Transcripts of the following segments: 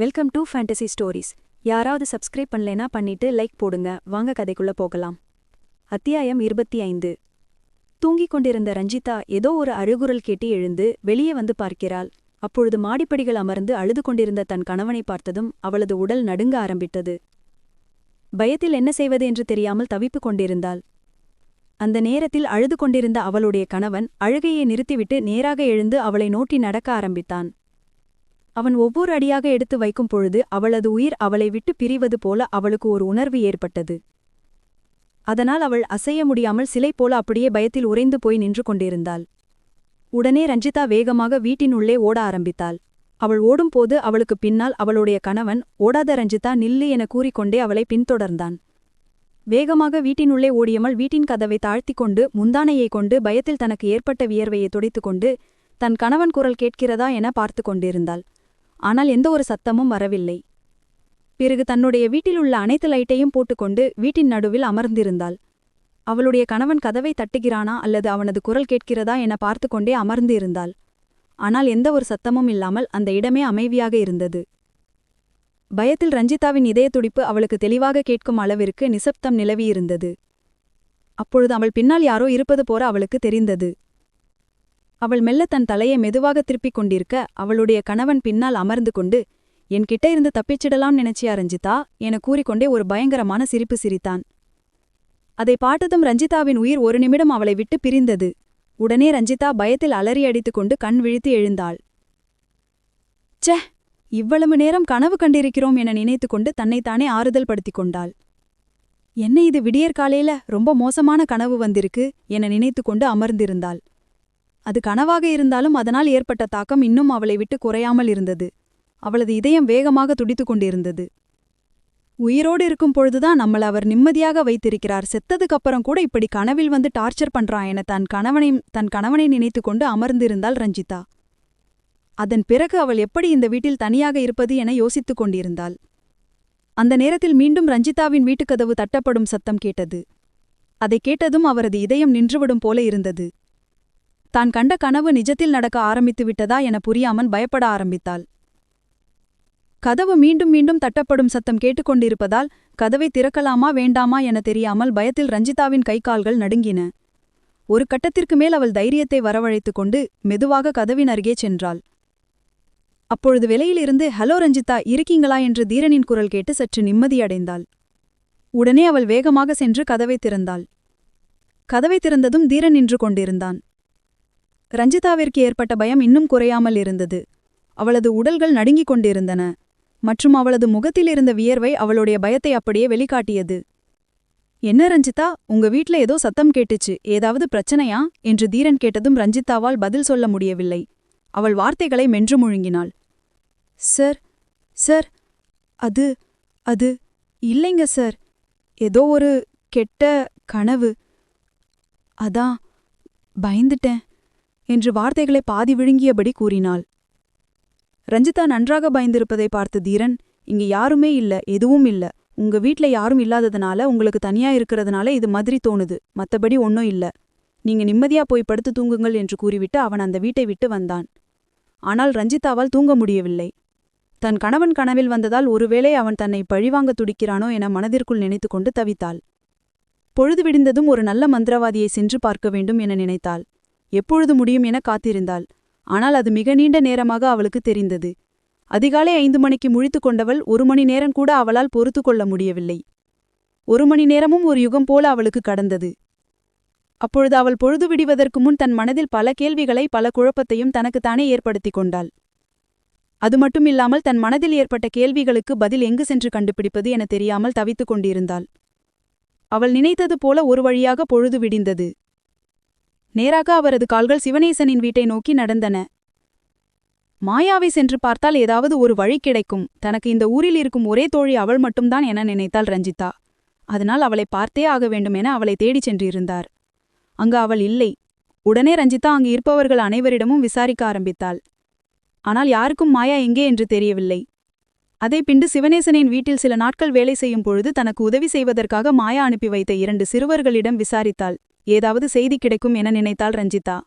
Welcome to fantasy stories யாராவது subscribe பண்ணலைனா பண்ணிட்டு லைக் போடுங்க. வாங்க கதைக்குள்ள போகலாம். அத்தியாயம் இருபத்தி ஐந்து. தூங்கிக் கொண்டிருந்த ரஞ்சிதா ஏதோ ஒரு அழுகுரல் கேட்டு எழுந்து வெளியே வந்து பார்க்கிறாள். அப்பொழுது மாடிப்படிகள் அமர்ந்து அழுது கொண்டிருந்த தன் கணவனை பார்த்ததும் அவளது உடல் நடுங்க ஆரம்பித்தது. பயத்தில் என்ன செய்வது என்று தெரியாமல் தவிப்புக் கொண்டிருந்தாள். அந்த நேரத்தில் அழுது கொண்டிருந்த அவளுடைய கணவன் அழுகையை நிறுத்திவிட்டு நேராக எழுந்து அவளை நோட்டி நடக்க ஆரம்பித்தான். அவன் ஒவ்வொரு அடியாக எடுத்து வைக்கும் பொழுது அவளது உயிர் அவளை விட்டு பிரிவது போல அவளுக்கு ஒரு உணர்வு ஏற்பட்டது. அதனால் அவள் அசைய முடியாமல் சிலை போல அப்படியே பயத்தில் உறைந்து போய் நின்று கொண்டிருந்தாள். உடனே ரஞ்சிதா வேகமாக வீட்டின் உள்ளே ஓட ஆரம்பித்தாள். அவள் ஓடும்போது அவளுக்கு பின்னால் அவளுடைய கணவன் ஓடாத ரஞ்சிதா நில்லு என கூறிக்கொண்டே அவளை பின்தொடர்ந்தான். வேகமாக வீட்டினுள்ளே ஓடியமல் வீட்டின் கதவை தாழ்த்தி கொண்டு முந்தானையைக் கொண்டு பயத்தில் தனக்கு ஏற்பட்ட வியர்வையை துடைத்துக்கொண்டு தன் கணவன் குரல் கேட்கிறதா என பார்த்து கொண்டிருந்தாள். ஆனால் எந்த ஒரு சத்தமும் வரவில்லை. பிறகு தன்னுடைய வீட்டிலுள்ள அனைத்து லைட்டையும் போட்டுக்கொண்டு வீட்டின் நடுவில் அமர்ந்திருந்தாள். அவளுடைய கணவன் கதவை தட்டுகிறானா அல்லது அவனது குரல் கேட்கிறதா என பார்த்து கொண்டே அமர்ந்திருந்தாள். ஆனால் எந்த ஒரு சத்தமும் இல்லாமல் அந்த இடமே அமைதியாக இருந்தது. பயத்தில் ரஞ்சிதாவின் இதய துடிப்பு அவளுக்கு தெளிவாக கேட்கும் அளவிற்கு நிசப்தம் நிலவியிருந்தது. அப்பொழுது அவள் பின்னால் யாரோ இருப்பது போல அவளுக்கு தெரிந்தது. அவள் மெல்ல தன் தலையை மெதுவாக திருப்பிக் கொண்டிருக்க அவளுடைய கணவன் பின்னால் அமர்ந்து கொண்டு என்கிட்ட இருந்து தப்பிச்சிடலாம் நினைச்சியா ரஞ்சிதா? என கூறிக்கொண்டே ஒரு பயங்கரமான சிரிப்பு சிரித்தான். அதை பார்த்ததும் ரஞ்சிதாவின் உயிர் ஒரு நிமிடம் அவளை விட்டு பிரிந்தது. உடனே ரஞ்சிதா பயத்தில் அலறி அடித்துக்கொண்டு கண் விழித்து எழுந்தாள். ச்சே இவ்வளவு நேரம் கனவு கண்டிருக்கிறோம் என நினைத்துக்கொண்டு தன்னைத்தானே ஆறுதல் படுத்திக் கொண்டாள். என்ன இது விடியற்காலையில ரொம்ப மோசமான கனவு வந்திருக்கு? என நினைத்துக்கொண்டு அமர்ந்திருந்தாள். அது கனவாக இருந்தாலும் அதனால் ஏற்பட்ட தாக்கம் இன்னும் அவளை விட்டு குறையாமல் இருந்தது. அவளது இதயம் வேகமாக துடித்துக் கொண்டிருந்தது. உயிரோடு இருக்கும் பொழுதுதான் நம்மள அவர் நிம்மதியாக வைத்திருக்கிறார். செத்ததுக்கப்புறம் கூட இப்படி கனவில் வந்து டார்ச்சர் பண்றான் என தன் கணவனை தன் கணவனை நினைத்துக்கொண்டு அமர்ந்திருந்தாள் ரஞ்சிதா. அதன் பிறகு அவள் எப்படி இந்த வீட்டில் தனியாக இருப்பது என யோசித்துக் கொண்டிருந்தாள். அந்த நேரத்தில் மீண்டும் ரஞ்சிதாவின் வீட்டுக்கதவு தட்டப்படும் சத்தம் கேட்டது. அதைக் கேட்டதும் அவரது இதயம் நின்றுவிடும் போல இருந்தது. தான் கண்ட கனவு நிஜத்தில் நடக்க ஆரம்பித்து விட்டதா என புரியாமல் பயப்பட ஆரம்பித்தாள். கதவு மீண்டும் மீண்டும் தட்டப்படும் சத்தம் கேட்டுக்கொண்டிருப்பதால் கதவை திறக்கலாமா வேண்டாமா என தெரியாமல் பயத்தில் ரஞ்சிதாவின் கை கால்கள் நடுங்கின. ஒரு கட்டத்திற்கு மேல் அவள் தைரியத்தை வரவழைத்துக் கொண்டு மெதுவாக கதவின் அருகே சென்றாள். அப்பொழுது வெளியிலிருந்து ஹலோ ரஞ்சிதா இருக்கீங்களா? என்று தீரனின் குரல் கேட்டு சற்று நிம்மதியடைந்தாள். உடனே அவள் வேகமாக சென்று கதவை திறந்தாள். கதவை திறந்ததும் தீரன் நின்று கொண்டிருந்தான். ரஞ்சிதாவிற்கு ஏற்பட்ட பயம் இன்னும் குறையாமல் இருந்தது. அவளது உடல்கள் நடுங்கிக் கொண்டிருந்தன மற்றும் அவளது முகத்தில் இருந்த வியர்வை அவளுடைய பயத்தை அப்படியே வெளிக்காட்டியது. என்ன ரஞ்சிதா உங்க வீட்ல ஏதோ சத்தம் கேட்டுச்சு ஏதாவது பிரச்சனையா? என்று தீரன் கேட்டதும் ரஞ்சிதாவால் பதில் சொல்ல முடியவில்லை. அவள் வார்த்தைகளை மென்று முழுங்கினாள். சார் சார் அது அது இல்லைங்க சார். ஏதோ ஒரு கெட்ட கனவு. அதான் பயந்துட்டேன். என்று வார்த்தைகளை பாதி விழுங்கியபடி கூறினாள். ரஞ்சிதா நன்றாக பயந்திருப்பதை பார்த்த தீரன் இங்க யாருமே இல்ல எதுவும் இல்ல. உங்க வீட்ல யாரும் இல்லாததுனால உங்களுக்கு தனியா இருக்கிறதுனால இது மாதிரி தோணுது. மத்தபடி ஒன்னும் இல்ல. நீங்க நிம்மதியா போய் படுத்து தூங்குங்கள் என்று கூறிவிட்டு அவன் அந்த வீட்டை விட்டு வந்தான். ஆனால் ரஞ்சிதாவால் தூங்க முடியவில்லை. தன் கணவன் கனவில் வந்ததால் ஒருவேளை அவன் தன்னை பழிவாங்க துடிக்கிறானோ என மனதிற்குள் நினைத்துக்கொண்டு தவித்தாள். பொழுது விடிந்ததும் ஒரு நல்ல மந்திரவாதியை சென்று பார்க்க வேண்டும் என நினைத்தாள். எப்பொழுது முடியும் என காத்திருந்தாள். ஆனால் அது மிக நீண்ட நேரமாக அவளுக்கு தெரிந்தது. அதிகாலை ஐந்து மணிக்கு முழித்துக் கொண்டவள் ஒரு மணி நேரம் கூட அவளால் பொறுத்து கொள்ள முடியவில்லை. ஒரு மணி நேரமும் ஒரு யுகம் போல அவளுக்கு கடந்தது. அப்பொழுது அவள் பொழுது விடிவதற்கு முன் தன் மனதில் பல கேள்விகளை பல குழப்பத்தையும் தனக்குத்தானே ஏற்படுத்திக் கொண்டாள். அது மட்டுமில்லாமல் தன் மனதில் ஏற்பட்ட கேள்விகளுக்கு பதில் எங்கு சென்று கண்டுபிடிப்பது என தெரியாமல் தவித்துக் கொண்டிருந்தாள். அவள் நினைத்தது போல ஒரு வழியாக பொழுது விடிந்தது. நேராக அவரது கால்கள் சிவனேசனின் வீட்டை நோக்கி நடந்தன. மாயாவை சென்று பார்த்தால் ஏதாவது ஒரு வழி கிடைக்கும். தனக்கு இந்த ஊரில் இருக்கும் ஒரே தோழி அவள் மட்டும்தான் என நினைத்தாள் ரஞ்சிதா. அதனால் அவளை பார்த்தே ஆக வேண்டும் என அவளை தேடிச் சென்றிருந்தார். அங்கு அவள் இல்லை. உடனே ரஞ்சிதா அங்கு இருப்பவர்கள் அனைவரிடமும் விசாரிக்க ஆரம்பித்தாள். ஆனால் யாருக்கும் மாயா எங்கே என்று தெரியவில்லை. அதை பிண்டு சிவனேசனின் வீட்டில் சில நாட்கள் வேலை செய்யும் பொழுது தனக்கு உதவி செய்வதற்காக மாயா அனுப்பி வைத்த இரண்டு சிறுவர்களிடம் விசாரித்தாள். ஏதாவது செய்தி கிடைக்கும் என நினைத்தாள் ரஞ்சிதா.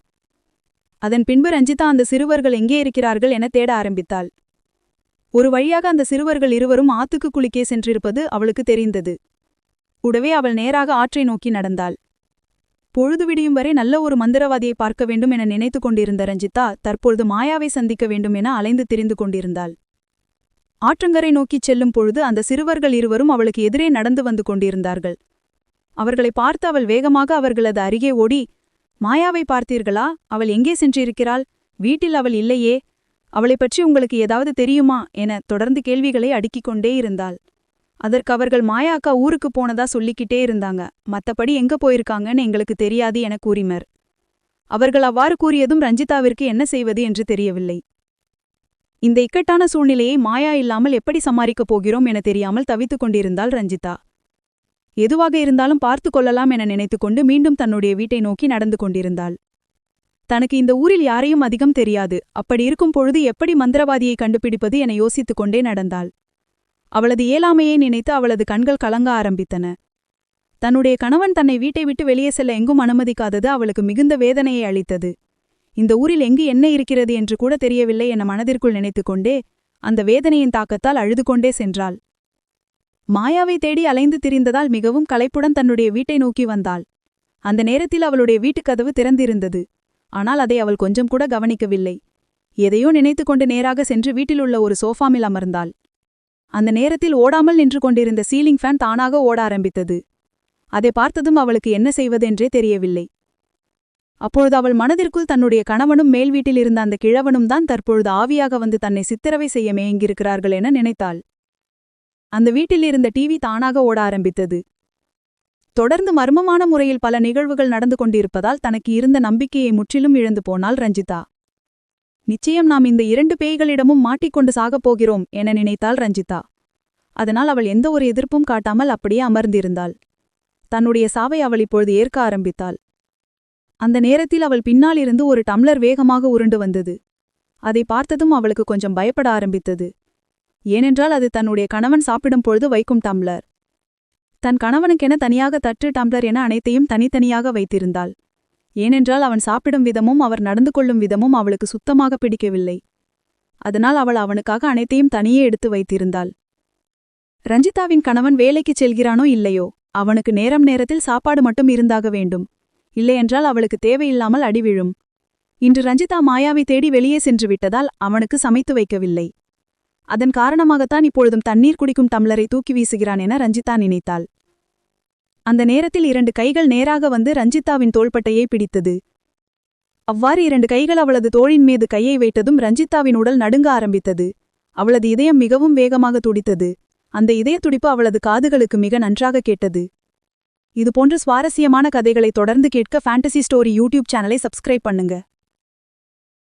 அதன் பின்பு ரஞ்சிதா அந்த சிறுவர்கள் எங்கே இருக்கிறார்கள் என தேட ஆரம்பித்தாள். ஒரு வழியாக அந்த சிறுவர்கள் இருவரும் ஆத்துக்கு குளிக்கே சென்றிருப்பது அவளுக்கு தெரிந்தது. உடவே அவள் நேராக ஆற்றை நோக்கி நடந்தாள். பொழுது விடியும் வரை நல்ல ஒரு மந்திரவாதியை பார்க்க வேண்டும் என நினைத்துக் கொண்டிருந்த ரஞ்சிதா தற்பொழுது மாயாவை சந்திக்க வேண்டும் என அலைந்து திரிந்து கொண்டிருந்தாள். ஆற்றங்கரை நோக்கிச் செல்லும் பொழுது அந்த சிறுவர்கள் இருவரும் அவளுக்கு எதிரே நடந்து வந்து கொண்டிருந்தார்கள். அவர்களை பார்த்து அவள் வேகமாக அவர்களது அருகே ஓடி மாயாவை பார்த்தீர்களா? அவள் எங்கே சென்றிருக்கிறாள்? வீட்டில் அவள் இல்லையே. அவளைப் பற்றி உங்களுக்கு ஏதாவது தெரியுமா? என தொடர்ந்து கேள்விகளை அடுக்கிக் கொண்டே இருந்தாள். அதற்கு அவர்கள் மாயாக்கா ஊருக்கு போனதா சொல்லிக்கிட்டே இருந்தாங்க. மத்தபடி எங்க போயிருக்காங்கன்னு எங்களுக்கு தெரியாது என கூறினர். அவர்கள் அவ்வாறு கூறியதும் ரஞ்சிதாவிற்கு என்ன செய்வது என்று தெரியவில்லை. இந்த இக்கட்டான சூழ்நிலையை மாயா இல்லாமல் எப்படி சமாளிக்கப் போகிறோம் என தெரியாமல் தவித்துக் கொண்டிருந்தாள் ரஞ்சிதா. எதுவாக இருந்தாலும் பார்த்து கொள்ளலாம் என நினைத்துக்கொண்டு மீண்டும் தன்னுடைய வீட்டை நோக்கி நடந்து கொண்டிருந்தாள். தனக்கு இந்த ஊரில் யாரையும் அதிகம் தெரியாது. அப்படி இருக்கும் பொழுது எப்படி மந்திரவாதியை கண்டுபிடிப்பது என யோசித்துக் கொண்டே நடந்தாள். அவளது இயலாமையை நினைத்து அவளது கண்கள் கலங்க ஆரம்பித்தன. தன்னுடைய கணவன் தன்னை வீட்டை விட்டு வெளியே செல்ல எங்கும் அனுமதிக்காதது அவளுக்கு மிகுந்த வேதனையை அளித்தது. இந்த ஊரில் எங்கு என்ன இருக்கிறது என்று கூட தெரியவில்லை என மனதிற்குள் நினைத்துக்கொண்டே அந்த வேதனையின் தாக்கத்தால் அழுது கொண்டே சென்றாள். மாயாவை தேடி அலைந்து திரிந்ததால் மிகவும் களைப்புடன் தன்னுடைய வீட்டை நோக்கி வந்தாள். அந்த நேரத்தில் அவளுடைய வீட்டுக் கதவு திறந்திருந்தது. ஆனால் அதை அவள் கொஞ்சம் கூட கவனிக்கவில்லை. எதையோ நினைத்துக்கொண்டு நேராக சென்று வீட்டிலுள்ள ஒரு சோஃபாமில் அமர்ந்தாள். அந்த நேரத்தில் ஓடாமல் நின்று கொண்டிருந்த சீலிங் ஃபேன் தானாக ஓட ஆரம்பித்தது. அதை பார்த்ததும் அவளுக்கு என்ன செய்வதென்றே தெரியவில்லை. அப்பொழுது அவள் மனதிற்குள் தன்னுடைய கணவனும் மேல் வீட்டில் இருந்த அந்த கிழவனும் தான் தற்பொழுது ஆவியாக வந்து தன்னை சித்திரவை செய்ய மேயங்கியிருக்கிறார்கள் என நினைத்தாள். அந்த வீட்டில் இருந்த டிவி தானாக ஓட ஆரம்பித்தது. தொடர்ந்து மர்மமான முறையில் பல நிகழ்வுகள் நடந்து கொண்டிருப்பதால் தனக்கு இருந்த நம்பிக்கையை முற்றிலும் இழந்து போனாள் ரஞ்சிதா. நிச்சயம் நாம் இந்த இரண்டு பேய்களிடமும் மாட்டிக்கொண்டு சாகப் போகிறோம் என நினைத்தாள் ரஞ்சிதா. அதனால் அவள் எந்த ஒரு எதிர்ப்பும் காட்டாமல் அப்படியே அமர்ந்திருந்தாள். தன்னுடைய சாவை அவள் இப்பொழுது ஏற்க ஆரம்பித்தாள். அந்த நேரத்தில் அவள் பின்னால் இருந்து ஒரு டம்ளர் வேகமாக உருண்டு வந்தது. அதை பார்த்ததும் அவளுக்கு கொஞ்சம் பயப்பட ஆரம்பித்தது. ஏனென்றால் அது தன்னுடைய கணவன் சாப்பிடும் பொழுது வைக்கும் டம்ளர். தன் கணவனுக்கென தனியாக தட்டு டம்ளர் என அனைத்தையும் தனித்தனியாக வைத்திருந்தாள். ஏனென்றால் அவன் சாப்பிடும் விதமும் அவர் நடந்து கொள்ளும் விதமும் அவளுக்கு சுத்தமாக பிடிக்கவில்லை. அதனால் அவள் அவனுக்காக அனைத்தையும் தனியே எடுத்து வைத்திருந்தாள். ரஞ்சிதாவின் கணவன் வேலைக்குச் செல்கிறானோ இல்லையோ அவனுக்கு நேரம் நேரத்தில் சாப்பாடு மட்டும் இருந்தாக வேண்டும். இல்லையென்றால் அவளுக்கு தேவையில்லாமல் அடிவிழும் இன்று ரஞ்சிதா மாயாவை தேடி வெளியே சென்று விட்டதால் அவனுக்கு சமைத்து வைக்கவில்லை. அதன் காரணமாகத்தான் இப்பொழுதும் தண்ணீர் குடிக்கும் டம்ளரை தூக்கி வீசுகிறான் என ரஞ்சிதா நினைத்தாள். அந்த நேரத்தில் இரண்டு கைகள் நேராக வந்து ரஞ்சிதாவின் தோள்பட்டையை பிடித்தது. அவ்வாறு இரண்டு கைகள் அவளது தோளின் மீது கையை வைத்ததும் ரஞ்சிதாவின் உடல் நடுங்க ஆரம்பித்தது. அவளது இதயம் மிகவும் வேகமாக துடித்தது. அந்த இதய துடிப்பு அவளது காதுகளுக்கு மிக நன்றாக கேட்டது. இதுபோன்ற சுவாரஸ்யமான கதைகளை தொடர்ந்து கேட்க ஃபேண்டசி ஸ்டோரி யூடியூப் சேனலை சப்ஸ்கிரைப் பண்ணுங்க.